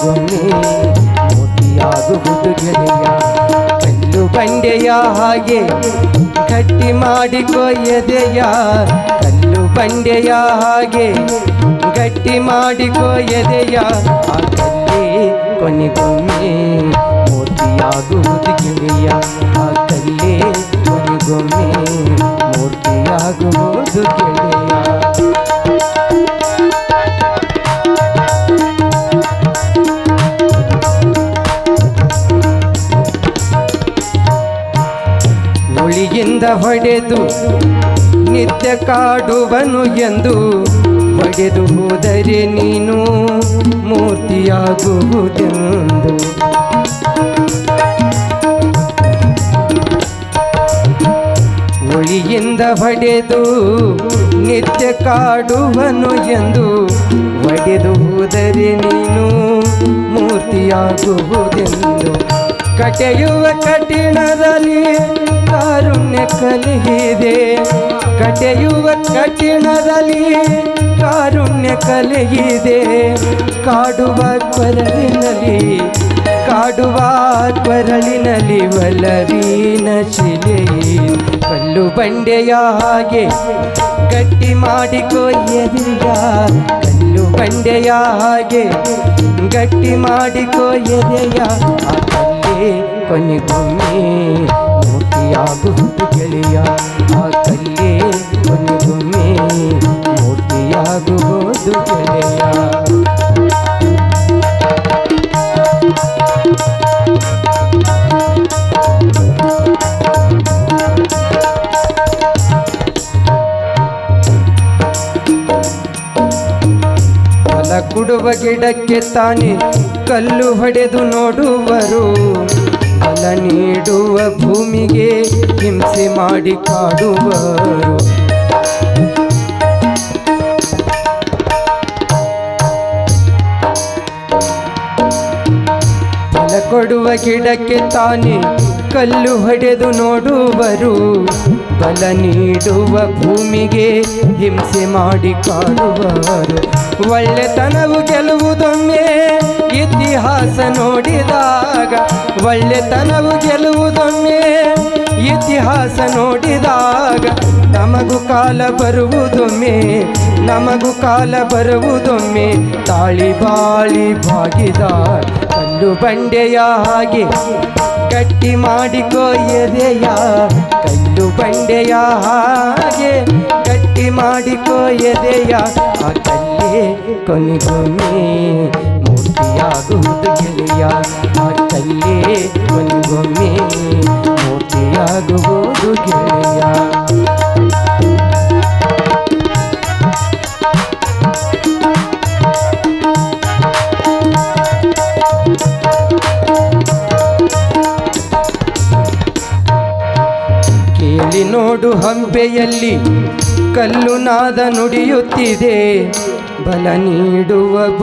ಕೊನೆಗೊಮ್ಮೆ ಮೋತಿಯಾಗುವುದು ಗೆಳೆಯ. ಕಲ್ಲು ಬಂಡೆಯ ಹಾಗೆ ಗಟ್ಟಿ ಮಾಡಿ ಎದೆಯ ಕಲ್ಲು ಬಂಡೆಯ ಹಾಗೆ ಗಟ್ಟಿ ಮಾಡಿ ಎದೆಯ ಆ ಕಲ್ಲೇ ಕೊನೆಗೊಮ್ಮೆ ಮೂರ್ತಿಯಾಗುವುದು ಗೆಳೆಯ. ಆ ಕಲ್ಲೇ ಕೊನೆಗೊಮ್ಮೆ ಮೂರ್ತಿಯಾಗುವುದು ಗೆಳೆಯ. ಉಳಿಯಿಂದ ಹೊಡೆದು ನಿತ್ಯ ಕಾಡುವನು ಎಂದು ಹೊಡೆದು ಹೋದರೆ ನೀನು ಮೂರ್ತಿಯಾಗುವುದೆಂದು. ಒಳಿಯಿಂದ ಹೊಡೆದು ನಿತ್ಯ ಕಾಡುವನು ಎಂದು ಒಡೆದು ಹೋದರೆ ನೀನು ಮೂರ್ತಿಯಾಗುವುದೆಂದು. ಕಟೆಯುವ ಕಠಿಣದಲ್ಲಿ ಕಲಿಗಿದೆ ಕಟೆಯುವ ಕಠಿಣದಲ್ಲಿ ಕಾರುಣ್ಯ ಕಲಿಗಿದೆ ಕಾಡುವ ಕೊರಳಿನಲ್ಲಿ ಕಾಡುವ ಕೊರಳಿನಲ್ಲಿ ವಲವೀನ ಶಿಲೆ, ಕಲ್ಲು ಬಂಡೆಯ ಹಾಗೆ ಗಟ್ಟಿ ಮಾಡಿ ಕೊಯ್ಯದಿಲ್ಲ ಕಲ್ಲು ಬಂಡೆಯ ಹಾಗೆ ಗಟ್ಟಿ ಮಾಡಿ ಕೊಯ್ಯದೆಯ ಕೊನೆಗೊಮ್ಮೆ ಮೂರ್ತಿಯಾಗುವುದು ಗೆಳೆಯ ಆ ಕಲ್ಲೇ ಕೊನೆಗೊಮ್ಮೆ ಮೂರ್ತಿಯಾಗುವುದು ಗೆಳೆಯ ಕೊಡುವ ಗಿಡಕ್ಕೆ ತಾನೇ ಕಲ್ಲು ಹೊಡೆದು ನೋಡುವರು. ಫಲ ನೀಡುವ ಭೂಮಿಗೆ ಹಿಂಸೆ ಮಾಡಿ ಕಾಡುವರು. ಫಲ ಕೊಡುವ ಗಿಡಕ್ಕೆ ತಾನೇ ಕಲ್ಲು ಹೊಡೆದು ನೋಡುವರು. ಫಲ ನೀಡುವ ಭೂಮಿಗೆ ಹಿಂಸೆ ಮಾಡಿ ಕಾಡುವರು. ಒಳ್ಳೆತನವು ಗೆಲ್ಲುವುದೊಮ್ಮೆ ಇತಿಹಾಸ ನೋಡಿದಾಗ ಒಳ್ಳೆತನವು ಗೆಲ್ಲುವುದೊಮ್ಮೆ ಇತಿಹಾಸ ನೋಡಿದಾಗ ನಮಗೂ ಕಾಲ ಬರುವುದೊಮ್ಮೆ, ನಮಗೂ ಕಾಲ ಬರುವುದೊಮ್ಮೆ, ತಾಳಿ ಬಾಳಿ ಬಾಗಿದ ಕಲ್ಲು ಬಂಡೆಯ ಹಾಗೆ ಗಟ್ಟಿ ಮಾಡಿಕೋ ಕಲ್ಲು ಬಂಡೆಯ ಹಾಗೆ ಗಟ್ಟಿ ಮಾಡಿಕೋ ಎದೆಯ ಆ ಕಲ್ಲೇ ಕೊನೆಗೊಮ್ಮೆ ಮೂರ್ತಿಯಾಗುವುದು ಗೆಳೆಯ. ಆ ಒಂದೊಮ್ಮೆ ಕೊನೆಗೊಮ್ಮೆ ಮೂರ್ತಿಯಾಗುವುದು ಗೆಳೆಯ. ಕೇಳಿ ನೋಡು ಹಂಪೆಯಲ್ಲಿ ಕಲ್ಲು ನಾದ ನುಡಿಯುತ್ತಿದೆ. ಬಲ ನೀಡುವ